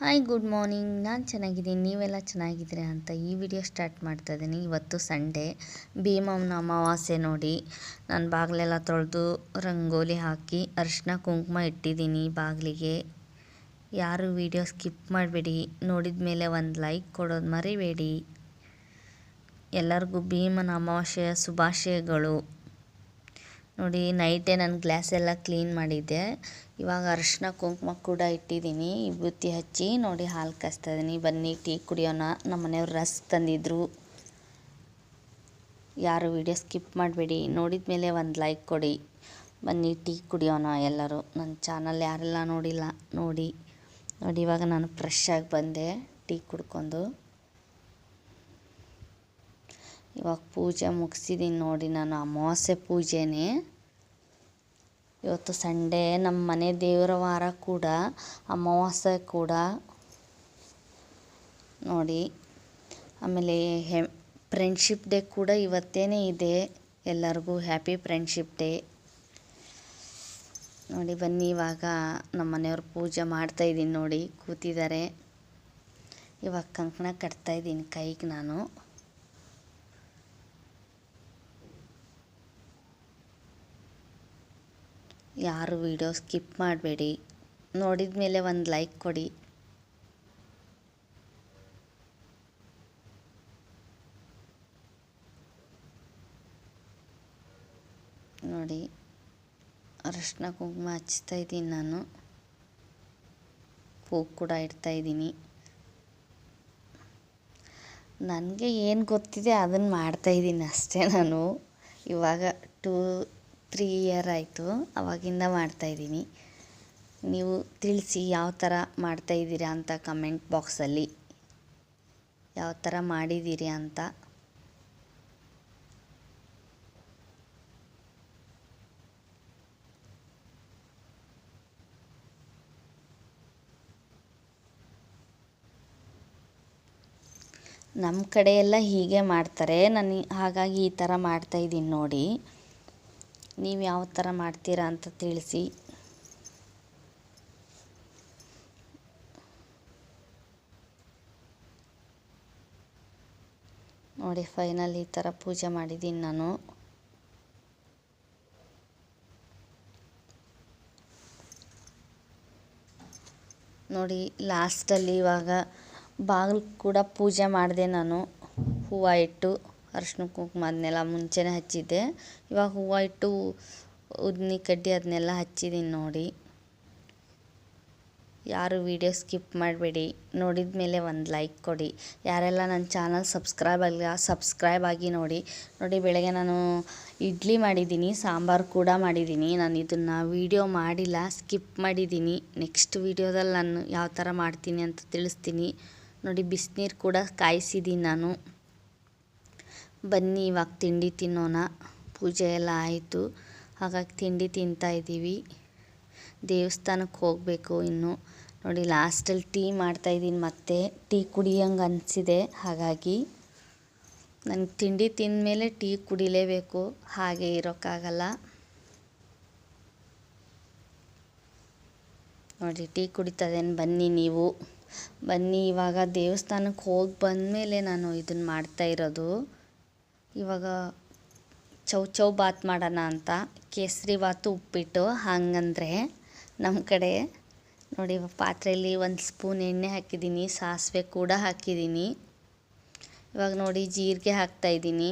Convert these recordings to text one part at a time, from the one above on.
Hi good morning ನಾನು ಚೆನ್ನಾಗಿದ್ದೀನಿ. ನೀವೆಲ್ಲ ಚೆನ್ನಾಗಿದ್ದೀರಾ ಅಂತ ಈ ವಿಡಿಯೋ ಸ್ಟಾರ್ಟ್ ಮಾಡ್ತಾ ಇದ್ದೀನಿ. ಇವತ್ತು ಸಂಡೇ ಭೀಮಮ್ಮನ ಅಮಾವಾಸ್ಯೆ ನೋಡಿ. ನಾನು ಬಾಗಿಲೆಲ್ಲ ತೊಳೆದು ರಂಗೋಲಿ ಹಾಕಿ ಅರಿಶಿನ ಕುಂಕುಮ ಇಟ್ಟಿದ್ದೀನಿ ಬಾಗಿಲಿಗೆ. ಯಾರು ವಿಡಿಯೋ ಸ್ಕಿಪ್ ಮಾಡಬೇಡಿ. ನೋಡಿದ ಮೇಲೆ ಒಂದು ಲೈಕ್ ಕೊಡೋದು ಮರಿಬೇಡಿ. ಎಲ್ಲರಿಗೂ ಭೀಮನ ಅಮಾವಾಸ್ಯೆಯ ಶುಭಾಶಯಗಳು. ನೋಡಿ, ನೈಟೇ ನಾನು ಗ್ಲಾಸ್ ಎಲ್ಲ ಕ್ಲೀನ್ ಮಾಡಿದ್ದೆ. ಇವಾಗ ಅರಿಶಿನ ಕುಂಕುಮ ಕೂಡ ಇಟ್ಟಿದ್ದೀನಿ. ವಿಭೂತಿ ಹಚ್ಚಿ ನೋಡಿ ಹಾಲು ಕಾಯಿಸ್ತಾ ಇದ್ದೀನಿ. ಬನ್ನಿ, ಟೀ ಕುಡಿಯೋಣ. ನಮ್ಮ ಮನೆಯವ್ರು ರಸ್ ತಂದಿದ್ರು. ಯಾರು ವಿಡಿಯೋ ಸ್ಕಿಪ್ ಮಾಡಬೇಡಿ. ನೋಡಿದ ಮೇಲೆ ಒಂದು ಲೈಕ್ ಕೊಡಿ. ಬನ್ನಿ, ಟೀ ಕುಡಿಯೋಣ ಎಲ್ಲರೂ. ನನ್ನ ಚಾನಲ್ ಯಾರೆಲ್ಲ ನೋಡಿಲ್ಲ, ನೋಡಿ. ನೋಡಿ, ಇವಾಗ ನಾನು ಫ್ರೆಶ್ ಆಗಿ ಬಂದೆ, ಟೀ ಕುಡ್ಕೊಂಡು. ಇವಾಗ ಪೂಜೆ ಮುಗಿಸಿದ್ದೀನಿ ನೋಡಿ ನಾನು ಅಮಾವಾಸ್ಯೆ ಪೂಜೆನೇ. ಇವತ್ತು ಸಂಡೇ, ನಮ್ಮ ಮನೆ ದೇವರ ವಾರ ಕೂಡ, ಅಮಾವಾಸ್ಯೆ ಕೂಡ. ನೋಡಿ, ಆಮೇಲೆ ಹೆ ಫ್ರೆಂಡ್ಶಿಪ್ ಡೇ ಕೂಡ ಇವತ್ತೇನೇ ಇದೆ. ಎಲ್ಲರಿಗೂ ಹ್ಯಾಪಿ ಫ್ರೆಂಡ್ಶಿಪ್ ಡೇ ನೋಡಿ, ಬನ್ನಿ ಇವಾಗ ನಮ್ಮ ಮನೆಯವ್ರು ಪೂಜೆ ಮಾಡ್ತಾಯಿದ್ದೀನಿ ನೋಡಿ, ಕೂತಿದ್ದಾರೆ. ಇವಾಗ ಕಂಕಣ ಕಟ್ತಾಯಿದ್ದೀನಿ ಕೈಗೆ ನಾನು. ಯಾರು ವಿಡಿಯೋ ಸ್ಕಿಪ್ ಮಾಡಬೇಡಿ. ನೋಡಿದ ಮೇಲೆ ಒಂದು ಲೈಕ್ ಕೊಡಿ. ನೋಡಿ, ಅರಶಿನ ಕುಂಕುಮ ಹಚ್ತಾ ಇದ್ದೀನಿ ನಾನು. ಹೂ ಕೂಡ ಇಡ್ತಾ ಇದ್ದೀನಿ. ನನಗೆ ಏನು ಗೊತ್ತಿದೆ ಅದನ್ನು ಮಾಡ್ತಾಯಿದ್ದೀನಿ ಅಷ್ಟೇ ನಾನು. ಇವಾಗ ಟೂ ತ್ರೀ ಇಯರ್ ಆಯಿತು, ಅವಾಗಿಂದ ಮಾಡ್ತಾಯಿದ್ದೀನಿ ನೀವು ತಿಳಿಸಿ ಯಾವ ಥರ ಮಾಡ್ತಾಯಿದ್ದೀರಾ ಅಂತ ಕಮೆಂಟ್ ಬಾಕ್ಸಲ್ಲಿ ಯಾವ ಥರ ಮಾಡಿದ್ದೀರಿ ಅಂತ. ನಮ್ಮ ಕಡೆಯೆಲ್ಲ ಹೀಗೆ ಮಾಡ್ತಾರೆ. ನಾನು ಹಾಗಾಗಿ ಈ ಥರ ಮಾಡ್ತಾಯಿದ್ದೀನಿ ನೋಡಿ. ನೀವು ಯಾವ ಥರ ಮಾಡ್ತೀರಾ ಅಂತ ತಿಳಿಸಿ. ನೋಡಿ, ಫೈನಲ್ ಈ ಥರ ಪೂಜೆ ಮಾಡಿದ್ದೀನಿ ನಾನು. ನೋಡಿ, ಲಾಸ್ಟಲ್ಲಿ ಇವಾಗ ಬಾಗಿಲು ಕೂಡ ಪೂಜೆ ಮಾಡಿದೆ ನಾನು, ಹೂವು ಇಟ್ಟು. ಅರಿಶಿನ ಕುಂಕುಮ ಅದನ್ನೆಲ್ಲ ಮುಂಚೆನೇ ಹಚ್ಚಿದ್ದೆ. ಇವಾಗ ಹೂವು ಇಟ್ಟು ಉದ್ನಿ ಕಡ್ಡಿ ಅದನ್ನೆಲ್ಲ ಹಚ್ಚಿದ್ದೀನಿ ನೋಡಿ. ಯಾರು ವಿಡಿಯೋ ಸ್ಕಿಪ್ ಮಾಡಬೇಡಿ. ನೋಡಿದ ಮೇಲೆ ಒಂದು ಲೈಕ್ ಕೊಡಿ. ಯಾರೆಲ್ಲ ನನ್ನ ಚಾನಲ್ ಸಬ್ಸ್ಕ್ರೈಬ್ ಆಗಿಲ್ಲ ಸಬ್ಸ್ಕ್ರೈಬ್ ಆಗಿ ನೋಡಿ. ನೋಡಿ ಬೆಳಗ್ಗೆ ನಾನು ಇಡ್ಲಿ ಮಾಡಿದ್ದೀನಿ ಸಾಂಬಾರು ಕೂಡ ಮಾಡಿದ್ದೀನಿ ನಾನು ಇದನ್ನು ವೀಡಿಯೋ ಮಾಡಿಲ್ಲ ಸ್ಕಿಪ್ ಮಾಡಿದ್ದೀನಿ ನೆಕ್ಸ್ಟ್ ವೀಡಿಯೋದಲ್ಲಿ ನಾನು ಯಾವ ಥರ ಮಾಡ್ತೀನಿ ಅಂತ ತಿಳಿಸ್ತೀನಿ. ನೋಡಿ ಬಿಸಿನೀರು ಕೂಡ ಕಾಯಿಸಿದ್ದೀನಿ ನಾನು. ಬನ್ನಿ, ಇವಾಗ ತಿಂಡಿ ತಿನ್ನೋಣ. ಪೂಜೆ ಎಲ್ಲ ಆಯಿತು. ಹಾಗಾಗಿ ತಿಂಡಿ ತಿಂತಾ ಇದ್ದೀವಿ. ದೇವಸ್ಥಾನಕ್ಕೆ ಹೋಗಬೇಕು ಇನ್ನು. ನೋಡಿ, ಲಾಸ್ಟಲ್ಲಿ ಟೀ ಮಾಡ್ತಾಯಿದ್ದೀನಿ ಮತ್ತೆ. ಟೀ ಕುಡಿಯಂಗೆ ಅನಿಸಿದೆ. ಹಾಗಾಗಿ ನನಗೆ ತಿಂಡಿ ತಿಂದ ಮೇಲೆ ಟೀ ಕುಡಿಲೇಬೇಕು. ಹಾಗೆ ಇರೋಕ್ಕಾಗಲ್ಲ. ನೋಡಿ, ಟೀ ಕುಡಿತದೇನು? ಬನ್ನಿ ನೀವು. ಬನ್ನಿ, ಇವಾಗ ದೇವಸ್ಥಾನಕ್ಕೆ ಹೋಗಿ ಬಂದಮೇಲೆ ನಾನು ಇದನ್ನು ಮಾಡ್ತಾ ಇರೋದು. ಇವಾಗ ಚೌ ಚೌ ಬಾತ್ ಮಾಡೋಣ ಅಂತ. ಕೇಸರಿ ಬಾತು ಉಪ್ಪಿಟ್ಟು, ಹಂಗಂದರೆ ನಮ್ಮ ಕಡೆ ನೋಡಿ ಪಾತ್ರೆಯಲ್ಲಿ ಒಂದು ಸ್ಪೂನ್ ಎಣ್ಣೆ ಹಾಕಿದ್ದೀನಿ, ಸಾಸಿವೆ ಕೂಡ ಹಾಕಿದ್ದೀನಿ. ಇವಾಗ ನೋಡಿ ಜೀರಿಗೆ ಹಾಕ್ತಾಯಿದ್ದೀನಿ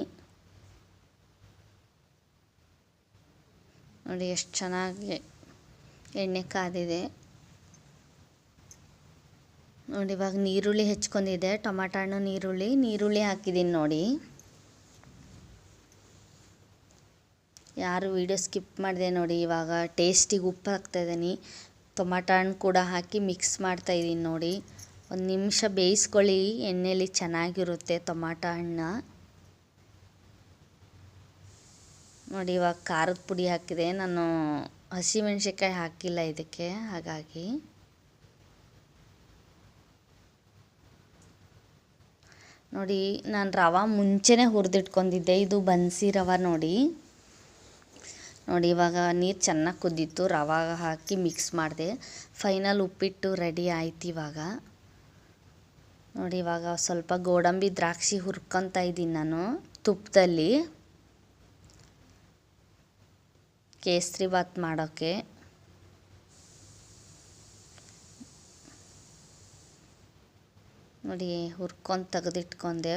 ನೋಡಿ ಎಷ್ಟು ಚೆನ್ನಾಗಿ ಎಣ್ಣೆ ಕಾದಿದೆ. ನೋಡಿ ಇವಾಗ ನೀರುಳ್ಳಿ ಹೆಚ್ಕೊಂಡಿದೆ ಟೊಮಾಟೋ ಹಣ್ಣು ನೀರುಳ್ಳಿ ನೀರುಳ್ಳಿ ಹಾಕಿದ್ದೀನಿ ನೋಡಿ. ಯಾರು ವೀಡಿಯೋ ಸ್ಕಿಪ್ ಮಾಡಿದೆ ನೋಡಿ, ಇವಾಗ ಟೇಸ್ಟಿಗೆ ಉಪ್ಪು ಹಾಕ್ತಾಯಿದ್ದೀನಿ ಟೊಮಾಟೊ ಹಣ್ಣು ಕೂಡ ಹಾಕಿ ಮಿಕ್ಸ್ ಮಾಡ್ತಾಯಿದ್ದೀನಿ ನೋಡಿ. ಒಂದು ನಿಮಿಷ ಬೇಯಿಸ್ಕೊಳ್ಳಿ ಎಣ್ಣೆಯಲ್ಲಿ ಚೆನ್ನಾಗಿರುತ್ತೆ ಟೊಮಾಟೊ ಹಣ್ಣು. ನೋಡಿ, ಇವಾಗ ಖಾರದ ಪುಡಿ ಹಾಕಿದೆ. ನಾನು ಹಸಿಮೆಣ್ಸಿನ್ಕಾಯಿ ಹಾಕಿಲ್ಲ ಇದಕ್ಕೆ, ಹಾಗಾಗಿ. ನೋಡಿ, ನಾನು ರವೆ ಮುಂಚೆನೇ ಹುರಿದಿಟ್ಕೊಂಡಿದ್ದೆ. ಇದು ಬನ್ಸಿ ರವೆ ನೋಡಿ. ನೋಡಿ, ಇವಾಗ ನೀರು ಚೆನ್ನಾಗಿ ಕುದ್ದಿತ್ತು. ರವೆ ಹಾಕಿ ಮಿಕ್ಸ್ ಮಾಡಿದೆ. ಫೈನಲ್ ಉಪ್ಪಿಟ್ಟು ರೆಡಿ ಆಯ್ತು ಇವಾಗ. ನೋಡಿ, ಇವಾಗ ಸ್ವಲ್ಪ ಗೋಡಂಬಿ ದ್ರಾಕ್ಷಿ ಹುರ್ಕೊತಾ ಇದ್ದೀನಿ ನಾನು ತುಪ್ಪದಲ್ಲಿ ಕೇಸರಿ ಬಾತ್ ಮಾಡೋಕ್ಕೆ ನೋಡಿ, ಹುರ್ಕೊಂಡು ತೆಗೆದಿಟ್ಕೊಂಡೆ.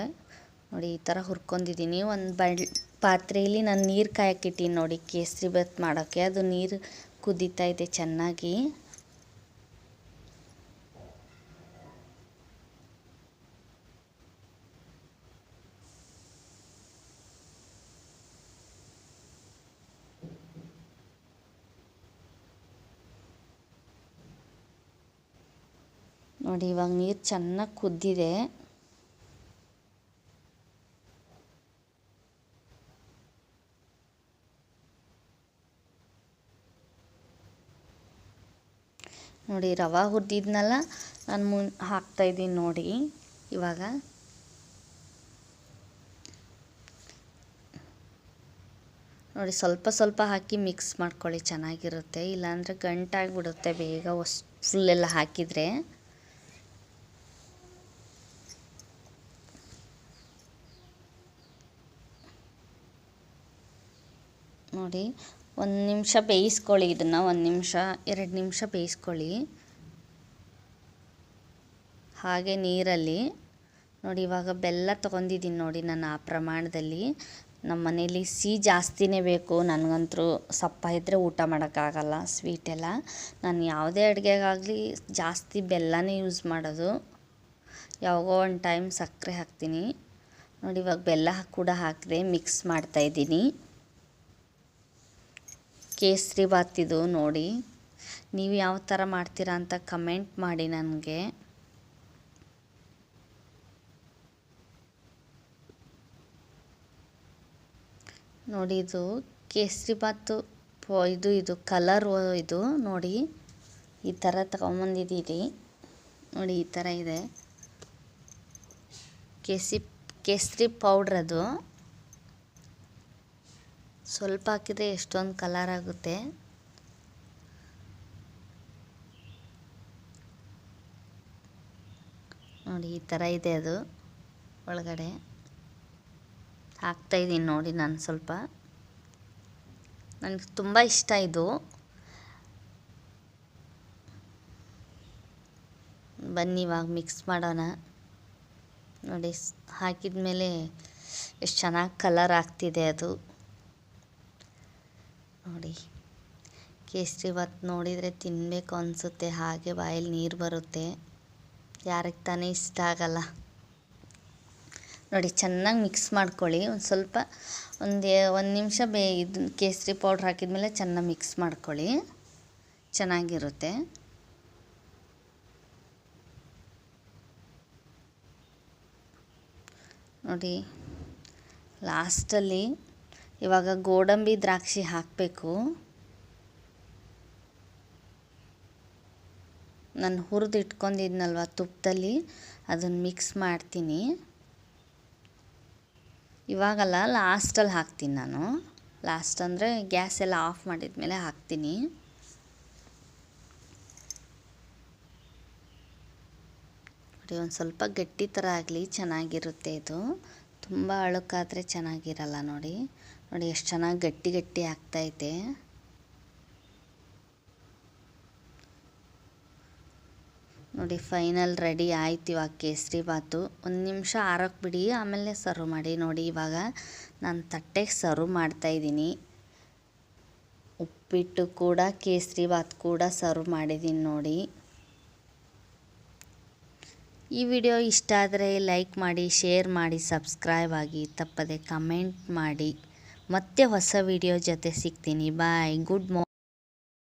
ನೋಡಿ, ಈ ಥರ ಹುರ್ಕೊಂಡಿದ್ದೀನಿ. ಒಂದು ಬಳ್ ಪಾತ್ರೆಯಲ್ಲಿ ನಾನು ನೀರು ಕಾಯಕ್ಕಿಟ್ಟೀನಿ ನೋಡಿ, ಕೇಸರಿ ಬಾತ್ ಮಾಡೋಕ್ಕೆ ಅದು ನೀರು ಕುದೀತಾ ಇದೆ ಚೆನ್ನಾಗಿ. ನೋಡಿ, ಇವಾಗ ನೀರು ಚೆನ್ನಾಗಿ ಕುದ್ದಿದೆ. ನೋಡಿ, ರವೆ ಹುರಿದಿದ್ನಲ್ಲ, ನಾನು ಮುನ್ ಹಾಕ್ತಾಯಿದ್ದೀನಿ ನೋಡಿ, ಇವಾಗ. ನೋಡಿ, ಸ್ವಲ್ಪ ಸ್ವಲ್ಪ ಹಾಕಿ ಮಿಕ್ಸ್ ಮಾಡ್ಕೊಳ್ಳಿ, ಚೆನ್ನಾಗಿರುತ್ತೆ. ಇಲ್ಲಾಂದರೆ ಗಂಟಾಗಿಬಿಡುತ್ತೆ ಬೇಗ ಹೊಸ್ ಫುಲ್ಲೆಲ್ಲ ಹಾಕಿದರೆ. ನೋಡಿ ಒಂದು ನಿಮಿಷ ಬೇಯಿಸ್ಕೊಳ್ಳಿ ಇದನ್ನು, ಒಂದು ನಿಮಿಷ, ಎರಡು ನಿಮಿಷ ಬೇಯಿಸ್ಕೊಳ್ಳಿ. ಹಾಗೆ ನೀರಲ್ಲಿ, ನೋಡಿ ಇವಾಗ ಬೆಲ್ಲ ತೊಗೊಂಡಿದ್ದೀನಿ ನೋಡಿ ನಾನು ಆ ಪ್ರಮಾಣದಲ್ಲಿ. ನಮ್ಮ ಮನೇಲಿ ಸಿಹಿ ಜಾಸ್ತಿನೇ ಬೇಕು ನನಗಂತೂ ಸಪ್ಪ ಇದ್ದರೆ ಊಟ ಮಾಡೋಕ್ಕಾಗಲ್ಲ ಸ್ವೀಟೆಲ್ಲ ನಾನು ಯಾವುದೇ ಅಡುಗೆಗಾಗಲಿ ಜಾಸ್ತಿ ಬೆಲ್ಲನೇ ಯೂಸ್ ಮಾಡೋದು. ಯಾವಾಗೋ ಒಂದು ಟೈಮ್ ಸಕ್ಕರೆ ಹಾಕ್ತೀನಿ. ನೋಡಿ ಇವಾಗ ಬೆಲ್ಲ ಕೂಡ ಹಾಕಿದೆ ಮಿಕ್ಸ್ ಮಾಡ್ತಾಯಿದ್ದೀನಿ ಕೇಸರಿ ಬಾತ್ ನೋಡಿ. ನೀವು ಯಾವ ಥರ ಮಾಡ್ತೀರಾ ಅಂತ ಕಮೆಂಟ್ ಮಾಡಿ ನನಗೆ. ನೋಡಿ ಇದು ಕೇಸರಿ ಬಾತು ಇದು ಇದು ಕಲರ್ ಇದು ನೋಡಿ. ಈ ಥರ ತಗೊಂಬಂದಿದ್ದೀರಿ. ನೋಡಿ ಈ ಥರ ಇದೆ. ಕೇಸಿ, ಕೇಸರಿ ಪೌಡ್ರ್ ಅದು. ಸ್ವಲ್ಪ ಹಾಕಿದರೆ ಎಷ್ಟೊಂದು ಕಲರ್ ಆಗುತ್ತೆ. ನೋಡಿ, ಈ ಥರ ಇದೆ ಅದು ಒಳಗಡೆ. ಹಾಕ್ತಾಯಿದ್ದೀನಿ ನೋಡಿ ನಾನು ಸ್ವಲ್ಪ. ನನಗೆ ತುಂಬ ಇಷ್ಟ ಇದು. ಬನ್ನಿ, ಇವಾಗ ಮಿಕ್ಸ್ ಮಾಡೋಣ. ನೋಡಿ ಹಾಕಿದ ಮೇಲೆ ಎಷ್ಟು ಚೆನ್ನಾಗಿ ಕಲರ್ ಆಗ್ತಿದೆ ಅದು. ನೋಡಿ. ಕೇಸರಿ ಬಾತ್ ನೋಡಿದರೆ ತಿನ್ನಬೇಕು ಅನಿಸುತ್ತೆ, ಹಾಗೆ ಬಾಯಲ್ಲಿ ನೀರು ಬರುತ್ತೆ. ಯಾರಿಗೆ ತಾನೇ ಇಷ್ಟ ಆಗಲ್ಲ. ನೋಡಿ, ಚೆನ್ನಾಗಿ ಮಿಕ್ಸ್ ಮಾಡ್ಕೊಳ್ಳಿ. ಒಂದು ಸ್ವಲ್ಪ, ಒಂದು ಒಂದು ನಿಮಿಷ ಬೇ, ಇದು ಕೇಸರಿ ಪೌಡ್ರ್ ಹಾಕಿದ್ಮೇಲೆ ಚೆನ್ನಾಗಿ ಮಿಕ್ಸ್ ಮಾಡ್ಕೊಳ್ಳಿ. ಚೆನ್ನಾಗಿರುತ್ತೆ. ನೋಡಿ ಲಾಸ್ಟಲ್ಲಿ ಇವಾಗ ಗೋಡಂಬಿ ದ್ರಾಕ್ಷಿ ಹಾಕಬೇಕು. ನಾನು ಹುರಿದು ಇಟ್ಕೊಂಡಿದ್ನಲ್ವ ತುಪ್ಪದಲ್ಲಿ ಅದನ್ನು ಮಿಕ್ಸ್ ಮಾಡ್ತೀನಿ. ಇವಾಗಲ್ಲ ಲಾಸ್ಟಲ್ಲಿ ಹಾಕ್ತೀನಿ ನಾನು. ಲಾಸ್ಟ್ ಅಂದರೆ ಗ್ಯಾಸ್ ಎಲ್ಲ ಆಫ್ ಮಾಡಿದ ಮೇಲೆ ಹಾಕ್ತೀನಿ ಒಂದು ಸ್ವಲ್ಪ ಗಟ್ಟಿ ಥರ ಆಗಲಿ, ಚೆನ್ನಾಗಿರುತ್ತೆ ಇದು. ತುಂಬ ಅಳುಕಾದರೆ ಚೆನ್ನಾಗಿರಲ್ಲ ನೋಡಿ. ನೋಡಿ ಎಷ್ಟು ಚೆನ್ನಾಗಿ ಗಟ್ಟಿ ಗಟ್ಟಿ ಆಗ್ತೈತೆ. ನೋಡಿ ಫೈನಲ್ ರೆಡಿ ಆಯ್ತು ಇವಾಗ ಕೇಸರಿ ಬಾತು ಒಂದು ನಿಮಿಷ ಆರೋಕ್ಕೆ ಬಿಡಿ, ಆಮೇಲೆ ಸರ್ವ್ ಮಾಡಿ. ನೋಡಿ ಇವಾಗ ನಾನು ತಟ್ಟೆಗೆ ಸರ್ವ್ ಮಾಡ್ತಾಯಿದ್ದೀನಿ ಉಪ್ಪಿಟ್ಟು ಕೂಡ, ಕೇಸರಿ ಬಾತ್ ಕೂಡ ಸರ್ವ್ ಮಾಡಿದ್ದೀನಿ ನೋಡಿ. ಈ ವಿಡಿಯೋ ಇಷ್ಟ ಆದರೆ ಲೈಕ್ ಮಾಡಿ, ಶೇರ್ ಮಾಡಿ, ಸಬ್ಸ್ಕ್ರೈಬ್ ಆಗಿ ತಪ್ಪದೆ ಕಮೆಂಟ್ ಮಾಡಿ. ಮತ್ತೆ ಹೊಸ ವಿಡಿಯೋ ಜೊತೆ ಸಿಗ್ತೀನಿ. ಬಾಯ್ ಗುಡ್ ಮಾ